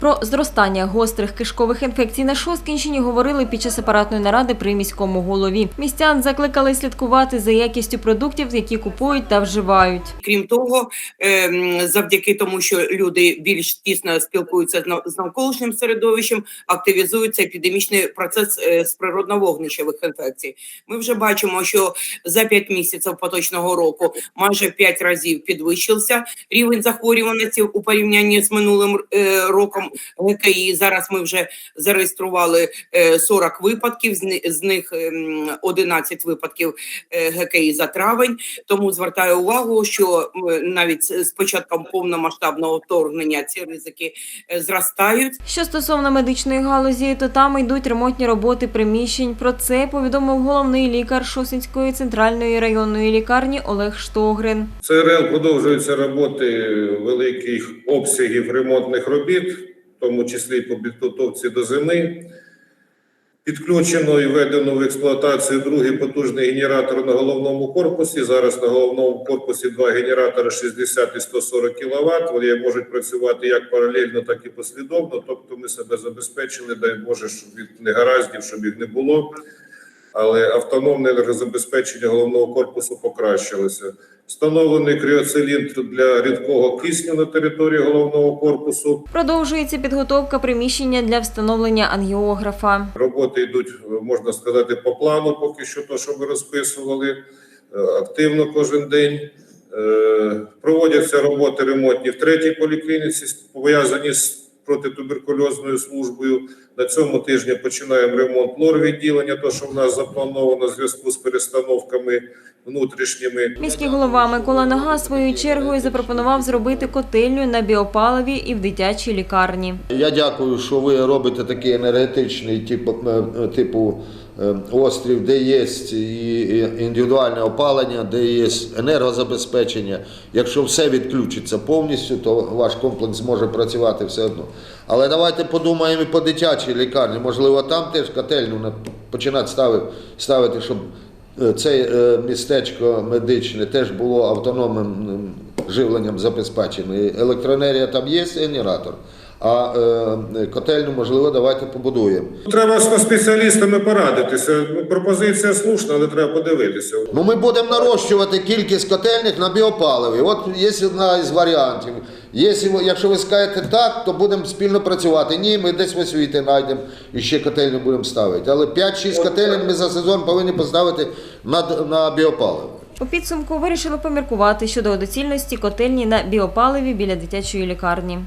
Про зростання гострих кишкових інфекцій на Шосткінщині говорили під час апаратної наради при міському голові. Містян закликали слідкувати за якістю продуктів, які купують та вживають. Крім того, ем, завдяки тому, що люди більш тісно спілкуються з нав- навколишнім середовищем, активізується епідемічний процес е, з природно-вогнищевих інфекцій. Ми вже бачимо, що за 5 місяців поточного року майже в 5 разів підвищився рівень захворюваності у порівнянні з минулим е, роком ГКІ. Зараз ми вже зареєстрували е, 40 випадків, з них ем, 11 випадків е, ГКІ за травень. Тому звертаю увагу, що е, навіть з з початком повномасштабного вторгнення ці ризики е, зростають. Що стосовно медичної галузі, то там йдуть ремонтні роботи приміщень. Про це повідомив головний лікар Шосинської центральної районної лікарні Олег Штогрин. ЦРЛ продовжуються роботи великих обсягів ремонтних робіт, в тому числі по підготовці до зими. Підключено і введено в експлуатацію другий потужний генератор на головному корпусі. Зараз на головному корпусі два генератори 60 і 140 кВт. Вони можуть працювати як паралельно, так і послідовно. Тобто ми себе забезпечили, дай Боже, щоб від негараздів, щоб їх не було. Але автономне енергозабезпечення головного корпусу покращилося. Встановлений кріоциліндр для рідкого кисню на території головного корпусу. Продовжується підготовка приміщення для встановлення ангіографа. Роботи йдуть, можна сказати, по плану, поки що то, що ми розписували, е, активно кожен день. Е, Проводяться роботи ремонтні в третій поліклініці, пов'язані з протитуберкульозною службою. На цьому тижні починаємо ремонт лор-відділення, то, що в нас заплановано в зв'язку з перестановками внутрішніми. Міський голова Микола Нага своєю чергою запропонував зробити котельню на біопаливі і в дитячій лікарні. Я дякую, що ви робите такий енергетичний типу, е, типу е, острів, де є і індивідуальне опалення, де є енергозабезпечення. Якщо все відключиться повністю, то ваш комплекс зможе працювати все одно. Але давайте подумаємо і по дитячій лікарні. Можливо, там теж котельну починати ставити, ставити, щоб е, це е, містечко медичне теж було автономним живленням забезпечено. Електроенергія там є, генератор, а е, котельну, можливо, давайте побудуємо. Треба з спеціалістами порадитися. Ну, Пропозиція слушна, але треба подивитися. Ну, ми будемо нарощувати кількість котельних на біопаливі. От є одна із варіантів. Якщо, якщо ви скажете так, то будемо спільно працювати. Ні, ми десь в освіті знайдемо і ще котельню будемо ставити. Але 5-6 котелень ми за сезон повинні поставити на, на біопаливо. У підсумку вирішили поміркувати щодо доцільності котельні на біопаливі біля дитячої лікарні.